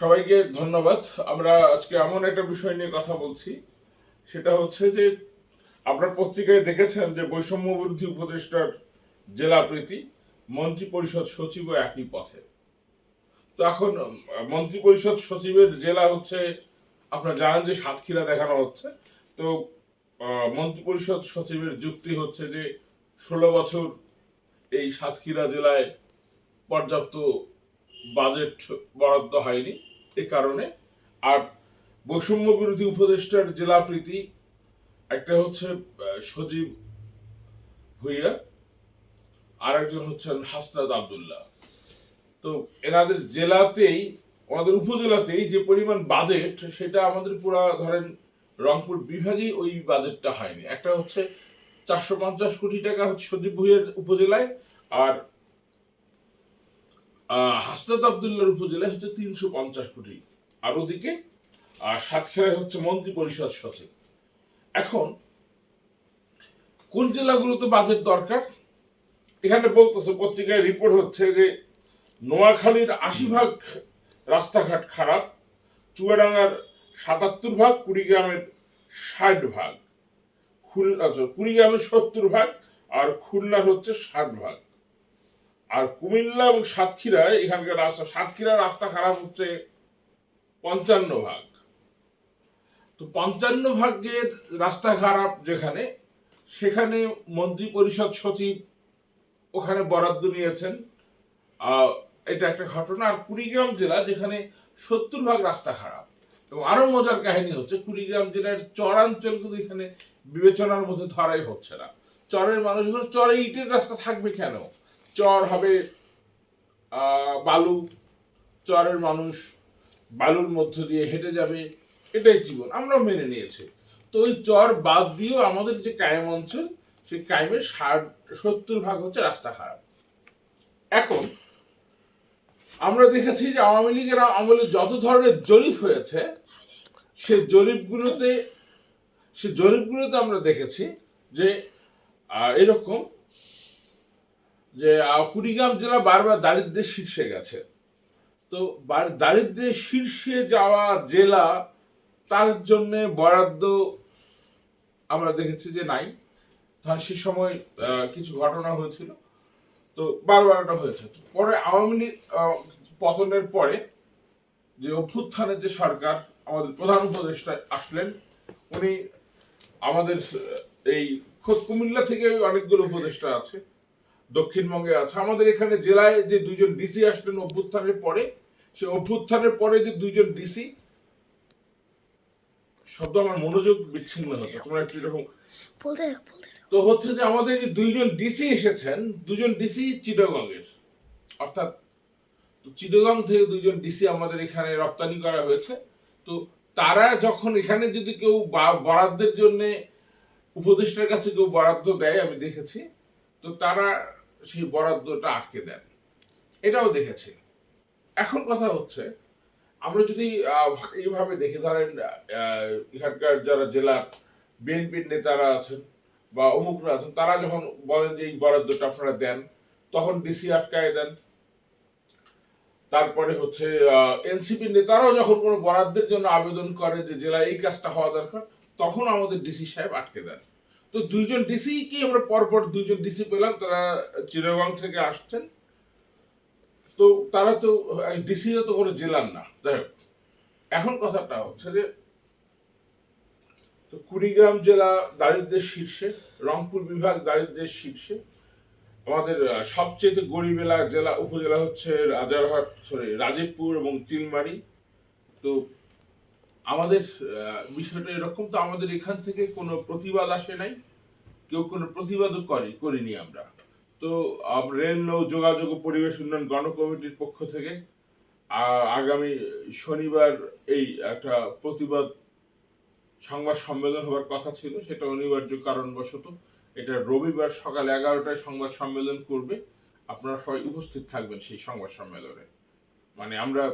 সবাইকে ধন্যবাদ। আমরা আজকে এমন একটা বিষয় নিয়ে কথা বলছি। সেটা হচ্ছে যে, আপনার পত্রিকায় দেখেছেন যে বৈষম্য বিরোধী উপদেষ্টার জেলা প্রীতি মন্ত্রী পরিষদ সচিবও একই পথে। তো এখন মন্ত্রী পরিষদ সচিবের জেলা হচ্ছে, আপনারা জানেন যে সাতক্ষীরা দেখানো হচ্ছে। তো মন্ত্রী পরিষদ সচিবের যুক্তি হচ্ছে যে, ষোলো বছর এই সাতক্ষীরা জেলায় পর্যাপ্ত বাজেট বরাদ্দ হয়নি। এ কারণে। আর বৈষম্য বিরোধী উপদেষ্টার জেলা প্রীতি, একটা হচ্ছে সজীব ভুইয়া আর একজন হচ্ছেন হাসনাদ আবদুল্লাহ। তো এনাদের জেলাতেই, আমাদের উপজেলাতেই যে পরিমাণ বাজেট সেটা আমাদের পুরা ধরেন রংপুর বিভাগেই ওই বাজেটটা হয়নি। একটা হচ্ছে চারশো পঞ্চাশ কোটি টাকা হচ্ছে সজীব ভুইয়ের উপজেলায়, আর হাসনাত আবদুল্লার উপজেলায় হচ্ছে তিনশো পঞ্চাশ কোটি। আর ওদিকে সাতক্ষীরায় হচ্ছে মন্ত্রী পরিষদ সচিব। এখন, কোন জেলাগুলোতে বাজেট দরকার? এখানে বলতেছে, পত্রিকায় রিপোর্ট হচ্ছে যে নোয়াখালীর আশি ভাগ রাস্তাঘাট খারাপ, চুয়াডাঙ্গার সাতাত্তর ভাগ, কুড়িগ্রামের ষাট ভাগ, খুলনা কুড়িগ্রামের সত্তর ভাগ, আর খুলনার হচ্ছে ষাট ভাগ। আর কুমিল্লা এবং সাতক্ষীরায় এখানকার রাস্তা সাতক্ষীরার রাস্তা খারাপ হচ্ছে পঞ্চান্ন ভাগ। তো পঞ্চান্ন ভাগের রাস্তা খারাপ যেখানে, সেখানে মন্ত্রী পরিষদ সচিব ওখানে বরাদ্দ নিয়েছেন। এটা একটা ঘটনা। আর কুড়িগ্রাম জেলা যেখানে সত্তর ভাগ রাস্তা খারাপ। এবং আরও মজার কাহিনী হচ্ছে, কুড়িগ্রাম জেলার চরাঞ্চল কিন্তু এখানে বিবেচনার মধ্যে ধরাই হচ্ছে না। চরের মানুষগুলো, চরে ইটের রাস্তা থাকবে কেন? চর হবে বালু, চরের মানুষ বালুর মধ্য দিয়ে হেঁটে যাবে, এটাই জীবন আমরা মেনে নিয়েছি। তো ওই চর বাদ দিয়েও আমাদের যে কায়েম অঞ্চল, সেই কায়েমের ষাট, সত্তর ভাগ হচ্ছে রাস্তা খারাপ। এখন, আমরা দেখেছি যে আওয়ামী লীগের আমলে যত ধরনের জরিপ হয়েছে, সে জরিপগুলোতে সে জরিপগুলোতে আমরা দেখেছি যে এরকম যে কুড়িগ্রাম জেলা বারবার দারিদ্র্যের শীর্ষে গেছে। তো দারিদ্র্যের শীর্ষে যাওয়া জেলা, তার জন্য বরাদ্দ আমরা দেখেছি যে নাই। সে সময় কিছু ঘটনা হয়েছিল। তো বারবার এটা হয়েছে পরে আওয়ামী লীগ পতনের পরে যে অভ্যুত্থানের যে সরকার আমাদের প্রধান উপদেষ্টা আসলেন, উনি আমাদের, এই খোদ কুমিল্লা থেকে অনেকগুলো উপদেষ্টা আছে। দক্ষিণবঙ্গে আছে। আমাদের এখানে জেলায় যে দুজন ডিসি আসলেন অভ্যুত্থানের পরে সে অভ্যুত্থানের পরে যে দুইজন ডিসি শব্দ আমার মনোযোগ বিচ্ছিন্ন হতো তোমরা একটু এরকম তো হচ্ছে যে আমাদের যে দুইজন ডিসি এসেছেন দুজন ডিসি চিটাগংয়ের। অর্থাৎ তো চিটাগং থেকে দুইজন ডিসি আমাদের এখানে রপ্তানি করা হয়েছে। তো তারা যখন এখানে যদি কেউ বরাদ্দের জন্য উপদেষ্টার কাছে কেউ বরাদ্দ দেয় আমি দেখেছি তো তারা সেই বরাদ্দটা আটকে দেন। এটাও দেখেছি। এখন কথা হচ্ছে, আমরা যদি এইভাবে দেখি ধরেন এখানকার যারা জেলার বিএনপির নেতারা আছেন বা অমুকরা আছেন, তারা যখন বলেন যে এই বরাদ্দটা আপনারা দেন, তখন ডিসি আটকায় দেন। তারপরে হচ্ছে এনসিপি নেতারাও যখন কোনো বরাদ্দের জন্য আবেদন করে যে জেলায় এই কাজটা হওয়া দরকার, তখন আমাদের ডিসি সাহেব আটকে দেন। তো দুইজন ডিসি কি আমরা পরপর দুইজন ডিসি পেলাম, তারা চিরগং থেকে আসছেন। তো তারা তো ডিসি তো কোনো জেলার না, যাই হোক। এখন কথাটা হচ্ছে যে, তো কুড়িগ্রাম জেলা দারিদ্র্যের শীর্ষে, রংপুর বিভাগ দারিদ্র্যের শীর্ষে, আমাদের সবচেয়ে গরিব এলাকা জেলা, উপজেলা হচ্ছে রাজারহাট সরি রাজীবপুর এবং চিলমারি তো আমাদের বিষয়টা এরকম, তো আমাদের এখান থেকে কোনো প্রতিবাদ আসে নাই। কেউ কোনো প্রতিবাদও করি করিনি আমরা। তো রেল নৌ যোগাযোগ পরিবেশ উন্নয়ন গণকমিটির পক্ষ থেকে আগামী শনিবার এই একটা প্রতিবাদ সংবাদ সম্মেলন হওয়ার কথা ছিল, সেটা অনিবার্য কারণবশত। এটা রবিবার সকাল এগারোটায় সংবাদ সম্মেলন করবে। আপনারা সবাই উপস্থিত থাকবেন সেই সংবাদ সম্মেলনে। মানে আমরা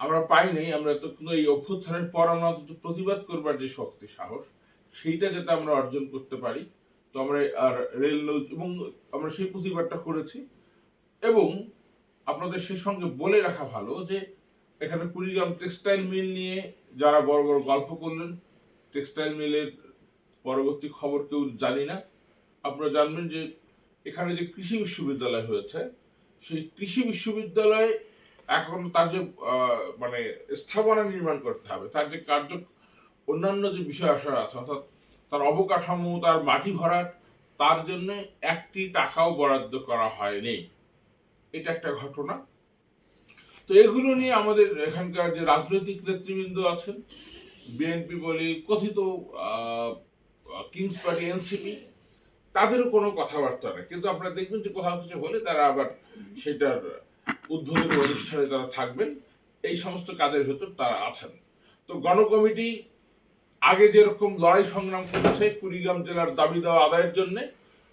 আমরা পাইনি, আমরা তো এই অভ্যুত্থানের পর আমরা অন্তত প্রতিবাদ করবার যে শক্তি, সাহস সেইটা যাতে আমরা অর্জন করতে পারি। তো আমরা আর রেল নৌ এবং আমরা সেই প্রতিবাদটা করেছি। এবং আপনাদের সে সঙ্গে বলে রাখা ভালো যে, এখানে কুড়িগ্রাম টেক্সটাইল মিল নিয়ে যারা বড় বড় গল্প করলেন টেক্সটাইল মিলের পরবর্তী খবর কেউ জানি না। আপনারা জানবেন যে, এখানে যে কৃষি বিশ্ববিদ্যালয় হয়েছে, সেই কৃষি বিশ্ববিদ্যালয়ে এখন তার যে মানে স্থাপনা নির্মাণ করতে হবে, তার যে কার্য অন্যান্য যে বিষয় আসার আছে, অর্থাৎ তার অবকাঠামো, তার মাটি ভরাট, তার জন্য একটি টাকাও বরাদ্দ করা হয়নি। এটা একটা ঘটনা। তো এগুলো নিয়ে আমাদের এখানকার যে রাজনৈতিক নেতৃবৃন্দ আছেন, বিএনপি বলি, কথিত কিংস পার্টি এনসিপি তাদেরও কোনো কথাবার্তা নেই। কিন্তু আপনারা দেখবেন যে কোথাও কিছু হলে তারা আবার সেটার উদ্বোধনী অনুষ্ঠানে তারা থাকবেন। এই সমস্ত কাজের ভেতর তারা আছেন। তো গণকমিটি আগে যেরকম লড়াই সংগ্রাম করেছে কুড়িগ্রাম জেলার দাবি দেওয়া আদায়ের জন্য,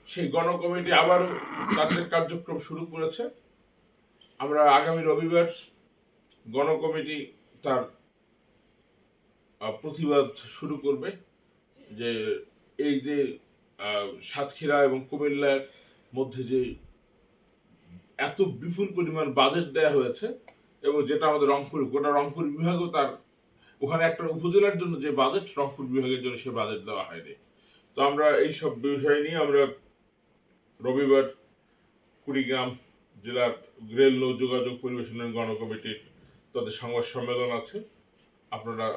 সেই গণকমিটি আবারও তাদের কার্যক্রম শুরু করেছে। আমরা আগামী রবিবার গণকমিটি তার প্রতিবাদ শুরু করবে যে এই যে সাতক্ষীরা এবং কুমিল্লার মধ্যে যে এত বিপুল পরিমাণ বাজেট দেয়া হয়েছে এবং যেটা আমাদের রংপুর, গোটা রংপুর বিভাগও তার ওখানে একটা উপজেলার জন্য যে বাজেট রংপুর বিভাগের জন্য সে বাজেট দেওয়া হয়নি। তো আমরা এই সব বিষয় নিয়ে আমরা রবিবার কুড়িগ্রাম জেলার রেল নৌ যোগাযোগ পরিবেশনের গণকমিটির তাদের সংবাদ সম্মেলন আছে। আপনারা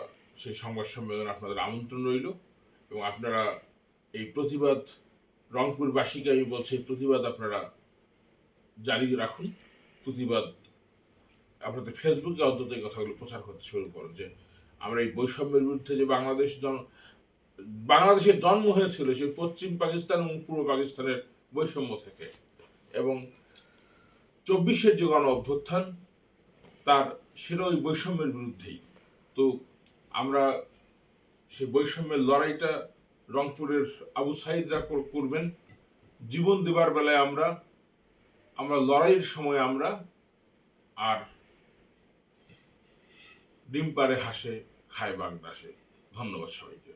সেই সংবাদ সম্মেলনে আপনাদের আমন্ত্রণ রইল এবং আপনারা এই প্রতিবাদ, রংপুরবাসীকে আমি বলছি প্রতিবাদ আপনারা জারি রাখুন। প্রতিবাদ, আপনাদের ফেসবুকে অন্তত এই কথাগুলো প্রচার করতে শুরু করুন যে আমরা এই বৈষম্যের বিরুদ্ধে যে বাংলাদেশ জন বাংলাদেশের জন্ম হয়েছিল সেই পশ্চিম পাকিস্তান এবং পূর্ব পাকিস্তানের বৈষম্য থেকে। এবং চব্বিশের যে গণ অভ্যুত্থান, তার সেটা ওই বৈষম্যের বিরুদ্ধেই। তো আমরা সেই বৈষম্যের লড়াইটা রংপুরের আবু সাইদরা করবেন। জীবন দেবার বেলায় আমরা আমরা লড়াইয়ের সময় আমরা আর ডিম পারে হাসে খায় বাগদাসে ধন্যবাদ সবাইকে।